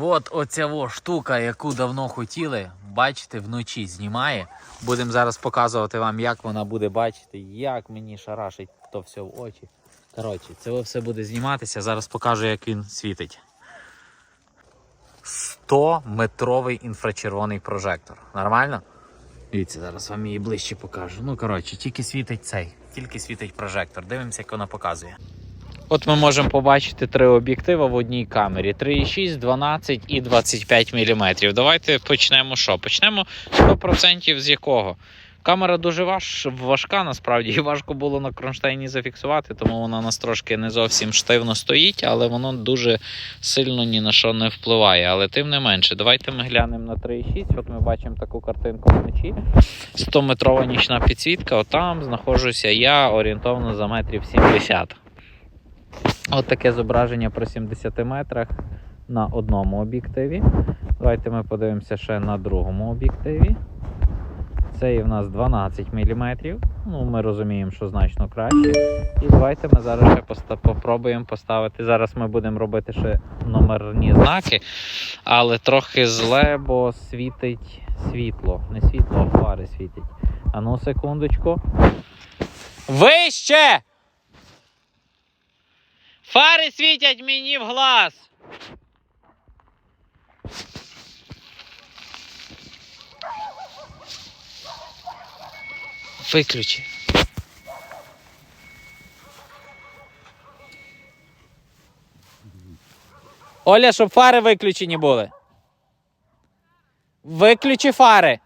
От оця во штука, яку давно хотіли, бачите, вночі знімає. Будемо зараз показувати вам, як вона буде бачити, як мені шарашить то все в очі. Коротше, це все буде зніматися. Зараз покажу, як він світить. 100-метровий інфрачервоний прожектор. Нормально? Дивіться, зараз вам її ближче покажу. Ну, коротше, тільки світить цей, тільки світить прожектор. Дивимося, як вона показує. От ми можемо побачити три об'єктива в одній камері: 3,6, 12 і 25 мм. Давайте почнемо що? Почнемо 100% з якого? Камера дуже важ, важка, насправді, і важко було на кронштейні зафіксувати, тому вона у нас трошки не зовсім штивно стоїть, але воно дуже сильно ні на що не впливає. Але тим не менше, давайте ми глянемо на 3,6. От ми бачимо таку картинку вночі. 100-метрова нічна підсвітка. Отам знаходжуся я орієнтовно за метрів 70. От таке зображення при 70 метрах на одному об'єктиві. Давайте ми подивимося ще на другому об'єктиві. Цей в нас 12 мм. Ну, ми розуміємо, що значно краще. І давайте ми зараз ще поста- попробуємо поставити. Зараз ми будемо робити ще номерні знаки, але трохи зле, бо світить світло. Не світло, а фари світять. А ну, секундочку. Вище! Фари світять мені в глаз. Виключи. Оля, щоб фари виключені були. Виключи фари.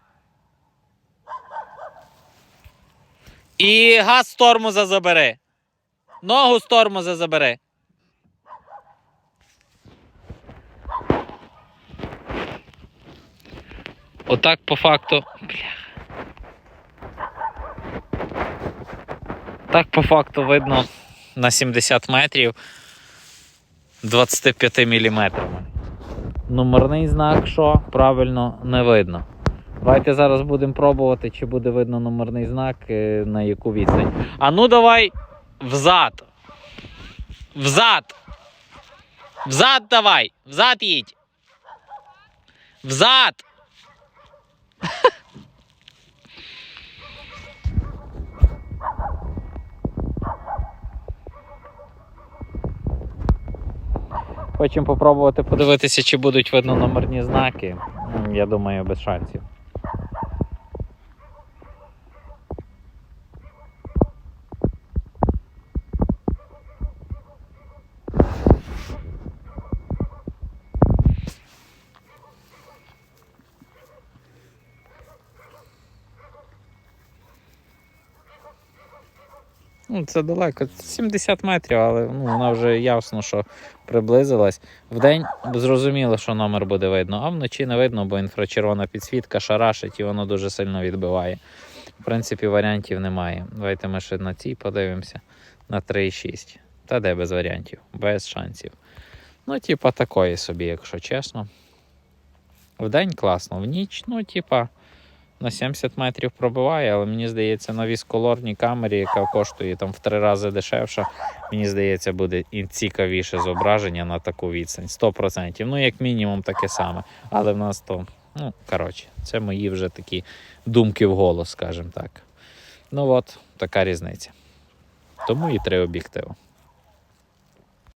І газ з тормоза забери. Ногу з тормоза забери. Отак по факту. Так по факту видно на 70 метрів 25 міліметрами. Номерний знак, що правильно не видно. Давайте зараз будемо пробувати, чи буде видно номерний знак е, на яку відстань. А ну давай взад. Взад. Взад давай. Взад їдь. Взад. Хочемо попробувати подивитися, чи будуть видно номерні знаки. Я думаю, без шансів. Ну, це далеко, 70 метрів, але ну, вона вже ясно, що приблизилась. Вдень зрозуміло, що номер буде видно, а вночі не видно, бо інфрачервона підсвітка шарашить і воно дуже сильно відбиває. В принципі, варіантів немає. Давайте ми ще на цій подивимося на 3,6. Та де без варіантів, без шансів. Ну, типа, такої собі, якщо чесно. Вдень класно, в ніч, ну, типа, на 70 метрів пробиває, але мені здається, на вісколорній камері, яка коштує там в три рази дешевше, мені здається, буде і цікавіше зображення на таку відстань. 100%. Ну, як мінімум, таке саме. Але в нас то, ну, коротше, це мої вже такі думки в голос, скажімо так. Ну от, така різниця. Тому і три об'єктиви.